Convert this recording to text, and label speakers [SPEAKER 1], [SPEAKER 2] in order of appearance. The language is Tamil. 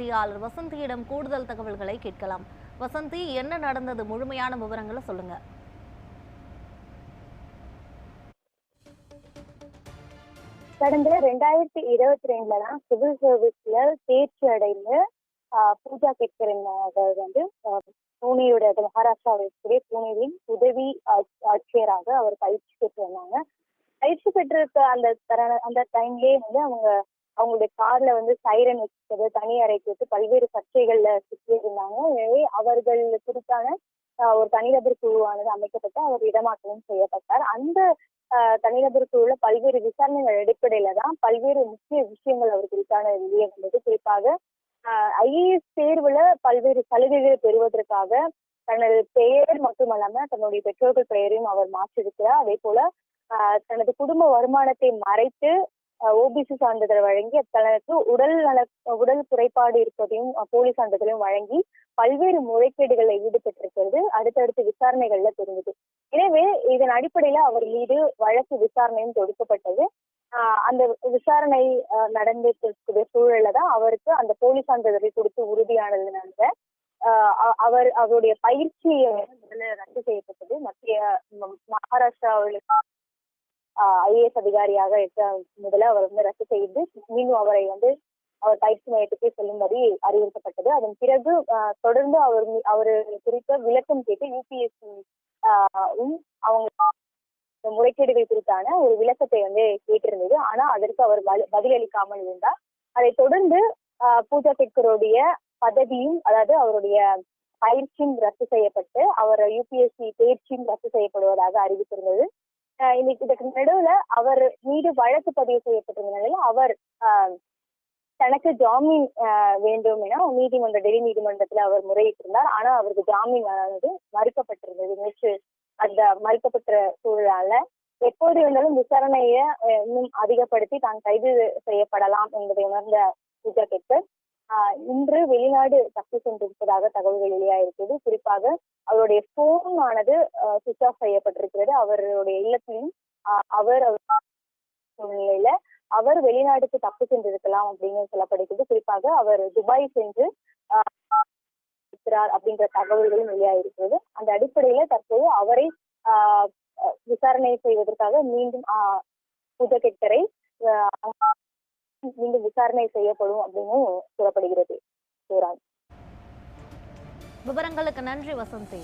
[SPEAKER 1] செய்தியாளர் வசந்தியிடம் கூடுதல் தகவல்களை கேட்கலாம். வசந்தி என்ன நடந்தது? முழுமையான விவரங்களை சொல்லுங்க.
[SPEAKER 2] கடந்த ரெண்டாயிரத்தி இருபத்தி ரெண்டுல தான் சிவில் சர்வீஸ்ல தேர்ச்சி அடைந்து பூஜா கேட்கரன் அவர் வந்து ஆஹ், பூனேயோட மகாராஷ்டிராவில் இருக்கக்கூடிய பூனேவின் உதவி ஆட்சி- ஆட்சியராக அவர் பயிற்சி பெற்று வந்தாங்க. பயிற்சி பெற்றிருக்க அந்த அந்த டைம்லயே வந்து அவங்க அவங்களுடைய கார்ல வந்து சைரன் வச்சது தனி அறைக்கு வச்சு பல்வேறு சர்ச்சைகள்ல சிக்கி இருந்தாங்க எனவே அவர்கள் குறித்தான ஒரு தனிநபர் குழுவானது அமைக்கப்பட்டு அவர் இடமாற்றமும் செய்யப்பட்டார். அந்த தனிநபர் குழுல பல்வேறு விசாரணைகள் அடிப்படையில தான் பல்வேறு முக்கிய விஷயங்கள் அவர் குறித்தான வெளியே வந்தது. குறிப்பாக ஐஏஎஸ் தேர்வுல பல்வேறு சலுகைகள் பெறுவதற்காக தனது பெயர் மட்டுமல்லாம தன்னுடைய பெற்றோர்கள் பெயரையும் அவர் மாற்றிருக்கிறார் அதே போல தனது குடும்ப வருமானத்தை மறைத்து ஓபிசி சான்றிதழ் வழங்கி தனக்கு உடல் நல உடல் குறைபாடு இருப்பதையும் போலி சான்றிதழையும் வழங்கி பல்வேறு முறைகேடுகளில் ஈடுபட்டிருக்கிறது. அடுத்தடுத்து விசாரணைகள்ல தெரிஞ்சது. எனவே இதன் அடிப்படையில அவர் மீது வழக்கு விசாரணையும் தொடுக்கப்பட்டது. ஆஹ் அந்த விசாரணை ஆஹ் நடந்துட்டு சூழல்ல தான் அவருக்கு அந்த போலி சான்றிதழை கொடுத்து உறுதியானதுனால ஆஹ் அவர் அவருடைய பயிற்சியை ரத்து செய்யப்பட்டது. மத்திய ம- மகாராஷ்டிராவில் ஐஏஎஸ் அதிகாரியாக இருக்க முதல்ல அவர் வந்து ரத்து செய்து மீண்டும் அவரை வந்து அவர் பயிற்சி மையத்துக்கு செல்லும்படி அறிவுறுத்தப்பட்டது. அதன் பிறகு தொடர்ந்து அவர் அவர் குறித்த விளக்கம் கேட்டு யூபிஎஸ்சி அவங்க முறைகேடுகள் குறித்தான ஒரு விளக்கத்தை வந்து கேட்டிருந்தது. ஆனா அதற்கு அவர் பதிலளிக்காமல் இருந்தார். அதை தொடர்ந்து ஆஹ் பூஜா பெட்கருடைய பதவியும் அதாவது அவருடைய பயிற்சியும் ரத்து செய்யப்பட்டு அவர் யூபிஎஸ்சி தேர்ச்சியும் ரத்து செய்யப்படுவதாக அறிவித்திருந்தது. இதுக்கு இன்னைக்கு இதற்கு நடுவுல அவர் மீது வழக்கு பதிவு செய்யப்பட்டிருந்த நிலையில அவர் ஆஹ் தனக்கு ஜாமீன் வேண்டும் என நீதிமன்ற டெல்லி நீதிமன்றத்துல அவர் முறையிட்டிருந்தார். ஆனா அவருக்கு ஜாமீன் ஆனது மறுக்கப்பட்டிருந்தது. நேற்று அந்த மறுக்கப்பட்ட சூழலால எப்போது இருந்தாலும் விசாரணையை இன்னும் அதிகப்படுத்தி தான் கைது செய்யப்படலாம் என்பதை உணர்ந்த பூஜா கெட்கர் ஆஹ், இன்று வெளிநாடு தப்பி சென்றிருப்பதாக தகவல்கள் வெளியாயிருக்கிறது குறிப்பாக அவருடைய போன் ஆனது சுவிச் ஆஃப் செய்யப்பட்டிருக்கிறது. அவருடைய இல்லத்திலும் அவர் அவர் சூழ்நிலையில அவர் வெளிநாட்டுக்கு தப்பு சென்றிருக்கலாம் அப்படின்னு சொல்லப்படுகிறது. குறிப்பாக அவர் துபாய் சென்று ஆஹ், இருக்கிறார் அப்படின்ற தகவல்களும் வெளியாயிருக்கிறது அந்த அடிப்படையில தற்போது அவரை ஆஹ், அஹ், விசாரணை செய்வதற்காக மீண்டும் ஆஹ், மீண்டும் விசாரணை செய்யப்படும் அப்படின்னு கூறப்படுகிறது சிவராஜ்
[SPEAKER 1] விவரங்களுக்கு நன்றி வசந்தி.